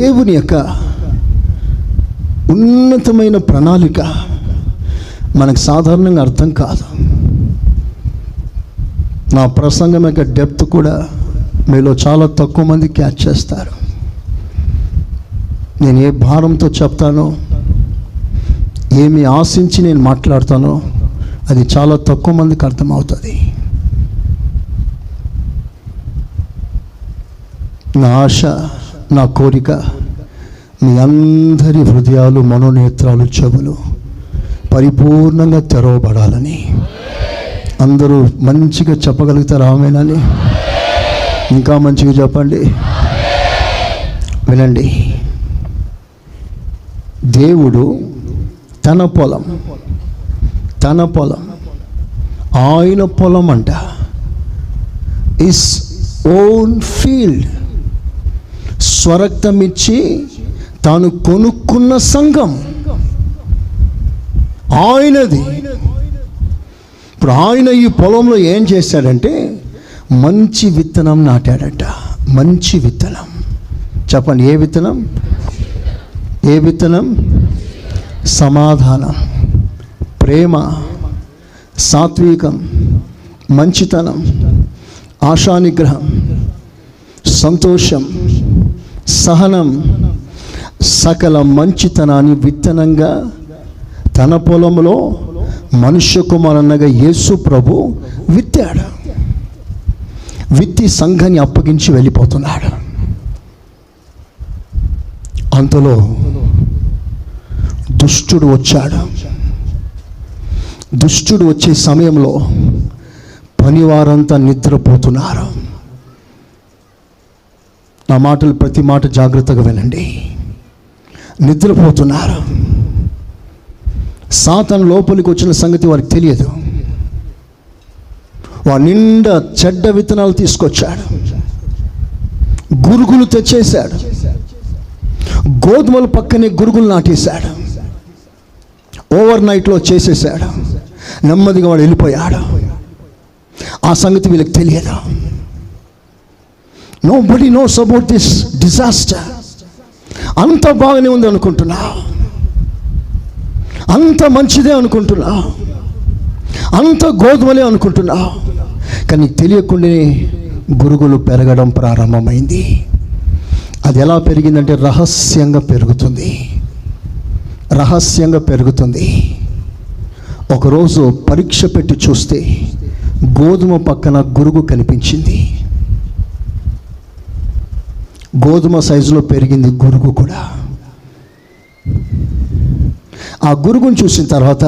దేవుని యొక్క ఉన్నతమైన ప్రణాళిక మనకు సాధారణంగా అర్థం కాదు. నా ప్రసంగం యొక్క డెప్త్ కూడా మీలో చాలా తక్కువ మంది క్యాచ్ చేస్తారు. నేను ఏ భారంతో చెప్తానో ఏమి ఆశించి నేను మాట్లాడతానో అది చాలా తక్కువ మందికి అర్థమవుతుంది. నా ఆశ నా కోరిక మీ అందరి హృదయాలు మనోనేత్రాలు చెవులు పరిపూర్ణంగా తెరవబడాలని. అందరూ మంచిగా చెప్పగలుగుతారు? ఆమెనని ఇంకా మంచిగా చెప్పండి. వినండి. దేవుడు తన పొలం తన పొలం ఆయన పొలం అంట ఇస్ ఓన్ ఫీల్డ్ స్వరక్తం ఇచ్చి తాను కొనుక్కున్న సంఘం ఆయనది. ఇప్పుడు ఆయన ఈ పొలంలో ఏం చేశాడంటే మంచి విత్తనం నాటాడట. మంచి విత్తనం. చెప్పండి ఏ విత్తనం? ఏ విత్తనం? సమాధానం. ప్రేమ. సాత్వికం. మంచితనం. ఆశానిగ్రహం. సంతోషం. సహనం సకల మంచితనాన్ని విత్తనంగా తన పొలంలో మనుష్య కుమారన్నగా యేసు ప్రభు విత్తాడు. విత్తి సంఘాన్ని అప్పగించి వెళ్ళిపోతున్నాడు. అంతలో దుష్టుడు వచ్చాడు. దుష్టుడు వచ్చే సమయంలో పనివారంతా నిద్రపోతున్నారు. నా మాటలు ప్రతి మాట జాగ్రత్తగా వినండి. నిద్రపోతున్నారు. సాతన్ లోపలికి వచ్చిన సంగతి వారికి తెలియదు. వాడు నిండా చెడ్డ విత్తనాలు తీసుకొచ్చాడు. గురుగులు తెచ్చేశాడు. గోధుమల పక్కనే గురుగులు నాటేశాడు. ఓవర్ నైట్లో చేసేసాడు నెమ్మదిగా వాడు వెళ్ళిపోయాడు. ఆ సంగతి వీళ్ళకి తెలియదు. Nobody knows about this disaster అంత బాగానే ఉంది అనుకుంటున్నా. అంత మంచిదే అనుకుంటున్నా. అంత గోధుమలే అనుకుంటున్నా. కానీ తెలియకుండానే గురుగులు పెరగడం ప్రారంభమైంది. అది ఎలా పెరిగిందంటే రహస్యంగా పెరుగుతుంది. రహస్యంగా పెరుగుతుంది. ఒకరోజు పరీక్ష పెట్టి చూస్తే గోధుమ పక్కన గురుగు కనిపించింది. గోధుమ సైజులో పెరిగింది గురుగు కూడా. ఆ గురుగును చూసిన తర్వాత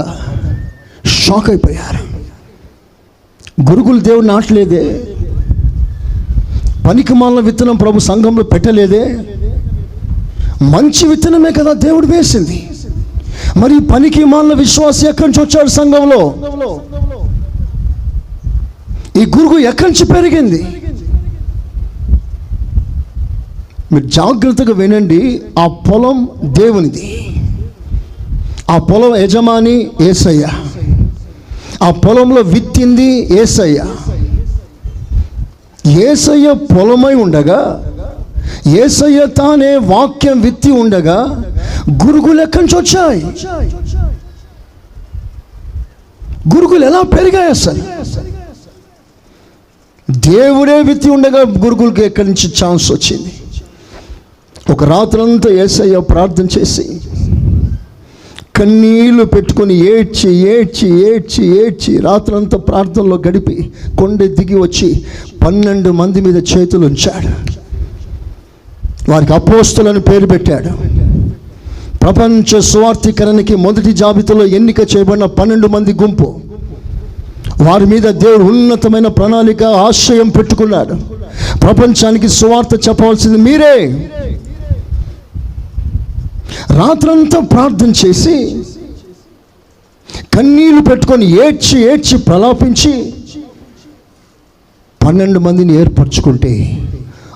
షాక్ అయిపోయారు. గురుగులు దేవుడు నాటలేదే. పనికి మాలిన విత్తనం ప్రభు సంఘంలో పెట్టలేదే. మంచి విత్తనమే కదా దేవుడు వేసింది. మరి పనికి మాలిన విశ్వాసం ఎక్కడి నుంచి వచ్చాడు సంఘంలో? ఈ గురుగు ఎక్కడి నుంచి పెరిగింది? మీరు జాగ్రత్తగా వినండి ఆ పొలం దేవునిది. ఆ పొలం యజమాని ఏసయ్య. ఆ పొలంలో విత్తింది ఏసయ్య. ఏసయ్య పొలమై ఉండగా ఏసయ్య తానే వాక్యం విత్తి ఉండగా గురుగులు ఎక్కడి నుంచి వచ్చాయి? గురుగులు ఎలా పెరిగాయి అసలు? దేవుడే విత్తి ఉండగా గురుగులకి ఎక్కడి నుంచి ఛాన్స్ వచ్చింది? ఒక రాత్రంతా ఏసయ్య ప్రార్థన చేసి కన్నీళ్ళు పెట్టుకొని ఏడ్చి ఏడ్చి ఏడ్చి ఏడ్చి రాత్రంతా ప్రార్థనలో గడిపి కొండ దిగి వచ్చి పన్నెండు మంది మీద చేతులు ఉంచాడు. వారికి అపోస్తులని పేరు పెట్టాడు. ప్రపంచ స్వార్థీకరణకి మొదటి జాబితాలో ఎన్నిక చేయబడిన పన్నెండు మంది గుంపు. వారి మీద దేవుడు ఉన్నతమైన ప్రణాళిక ఆశ్రయం పెట్టుకున్నాడు. ప్రపంచానికి సువార్త చెప్పవలసింది మీరే. రాత్రంతా ప్రార్థన చేసి కన్నీళ్ళు పెట్టుకొని ఏడ్చి ఏడ్చి ప్రలాపించి పన్నెండు మందిని ఏర్పరచుకుంటే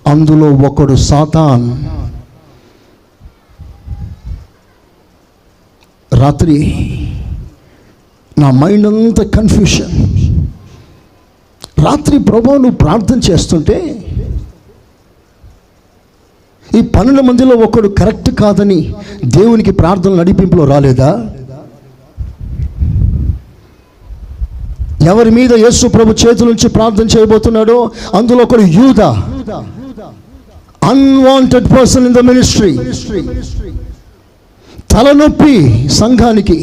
అందులో ఒకడు సాతాన్. రాత్రి నా మైండ్ అంతా కన్ఫ్యూషన్. రాత్రి ప్రభు నువ్వు ప్రార్థన చేస్తుంటే ఈ పనుల మందిలో ఒకడు కరెక్ట్ కాదని దేవునికి ప్రార్థన నడిపింపులో రాలేదా? ఎవరి మీద యేసు ప్రభు చేతుల నుంచి ప్రార్థన చేయబోతున్నాడో అందులో ఒకడు యూద. Unwanted person in the ministry తలనొప్పి సంఘానికి.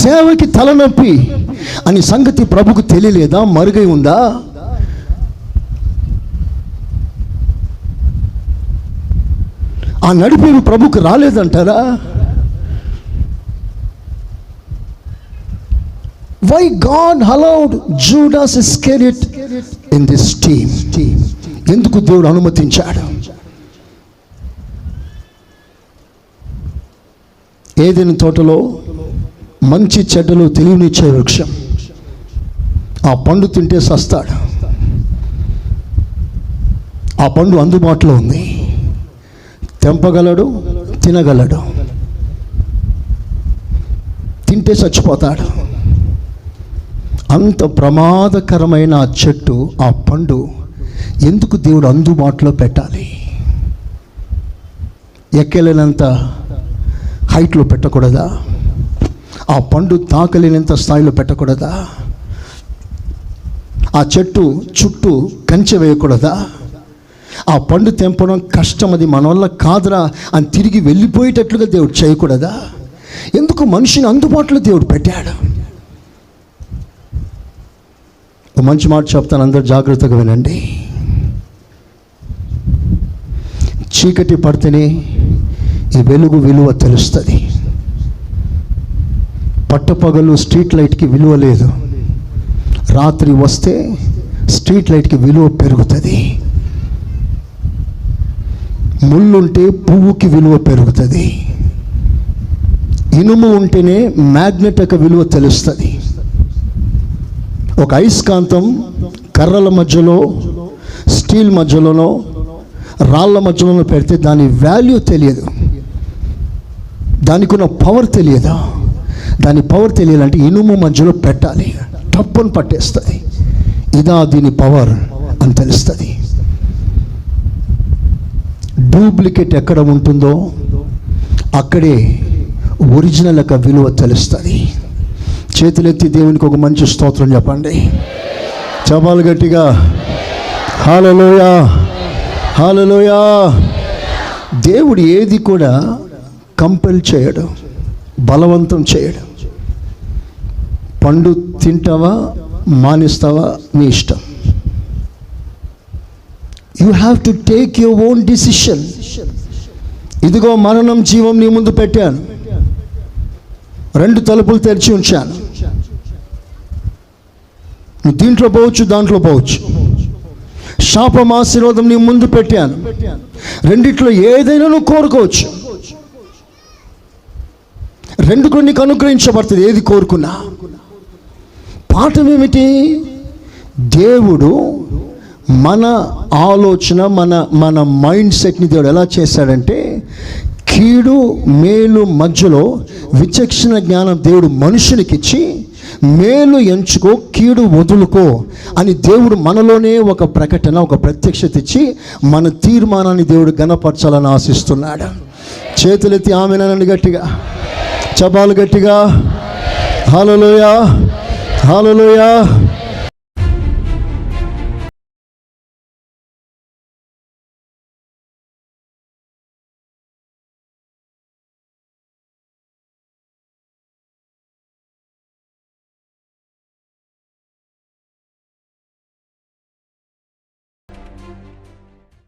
సేవకి తలనొప్పి అని సంగతి ప్రభుకు తెలియలేదా? మరుగై ఉందా? ఆ నడిపేరు ప్రభుకు రాలేదంటారా? Why God allowed Judas Iscariot in this team ఎందుకు దేవుడు అనుమతించాడు? ఏదైనా తోటలో మంచి చెడ్డలు తెలివినిచ్చే వృక్షం ఆ పండు తింటే సస్తాడు. ఆ పండు అందుబాటులో ఉంది. తెంపగలడు తినగలడు. తింటే చచ్చిపోతాడు. అంత ప్రమాదకరమైన ఆ చెట్టు ఆ పండు ఎందుకు దేవుడు అందుబాటులో పెట్టాలి? ఎక్కలేనంత హైట్లో పెట్టకూడదా? ఆ పండు తాకలేనంత స్థాయిలో పెట్టకూడదా? ఆ చెట్టు చుట్టూ కంచె వేయకూడదా? ఆ పండు తెంపడం కష్టం అది మన వల్ల కాదురా అని తిరిగి వెళ్ళిపోయేటట్లుగా దేవుడు చేయకూడదా? ఎందుకు మనిషిని అందుబాటులో దేవుడు పెట్టాడు? ఒక మంచి మాట చెప్తాను అందరు జాగ్రత్తగా వినండి. చీకటి పడితేనే ఈ వెలుగు విలువ తెలుస్తుంది. పట్టపగలు స్ట్రీట్ లైట్కి విలువ లేదు. రాత్రి వస్తే స్ట్రీట్ లైట్కి విలువ పెరుగుతుంది. ముళ్ళుంటే పువ్వుకి విలువ పెరుగుతుంది. ఇనుము ఉంటేనే మ్యాగ్నెట్ యొక్క విలువ తెలుస్తుంది. ఒక అయస్కాంతం కర్రల మధ్యలో స్టీల్ మధ్యలోనో రాళ్ళ మధ్యలోనో పెడితే దాని వాల్యూ తెలియదు. దానికి ఉన్న పవర్ తెలియదా? దాని పవర్ తెలియాలంటే ఇనుము మధ్యలో పెట్టాలి. టప్పును పట్టేస్తుంది. ఇదా దీని పవర్ అని తెలుస్తుంది. డూప్లికేట్ ఎక్కడ ఉంటుందో అక్కడే ఒరిజినల్ యొక్క విలువ తెలుస్తుంది. చేతులెత్తి దేవునికి ఒక మంచి స్తోత్రం చెప్పండి. చెప్పాలి గట్టిగా. హాలలోయా హాలలోయ దేవుడు ఏది కూడా కంపెల్ చేయడు బలవంతం చేయడు. పండు తింటావా మానిస్తావా మీ ఇష్టం. You have to take your own decision ఇదిగో మరణం జీవం నీ ముందు పెట్టాను. రెండు తలుపులు తెరిచి ఉంచాను. నువ్వు దీంట్లో పోవచ్చు దాంట్లో పోవచ్చు. శాపం ఆశీర్వాదం నీ ముందు పెట్టాను. రెండిట్లో ఏదైనా నువ్వు కోరుకోవచ్చు. రెండు కూడా నీకు అనుగ్రహించబడుతుంది. ఏది కోరుకున్నా. పాఠం ఏమిటి? దేవుడు మన ఆలోచన మన మన మైండ్ సెట్ని దేవుడు ఎలా చేశాడంటే కీడు మేలు మధ్యలో విచక్షణ జ్ఞానం దేవుడు మనుషునికి ఇచ్చి మేలు ఎంచుకో కీడు వదులుకో అని దేవుడు మనలోనే ఒక ప్రకటన ఒక ప్రత్యక్షత ఇచ్చి మన తీర్మానాన్ని దేవుడు గణపరచాలని ఆశిస్తున్నాడు. చేతులెత్తి ఆమెనని గట్టిగా. చపాలు గట్టిగా. హలోయా హాలలోయ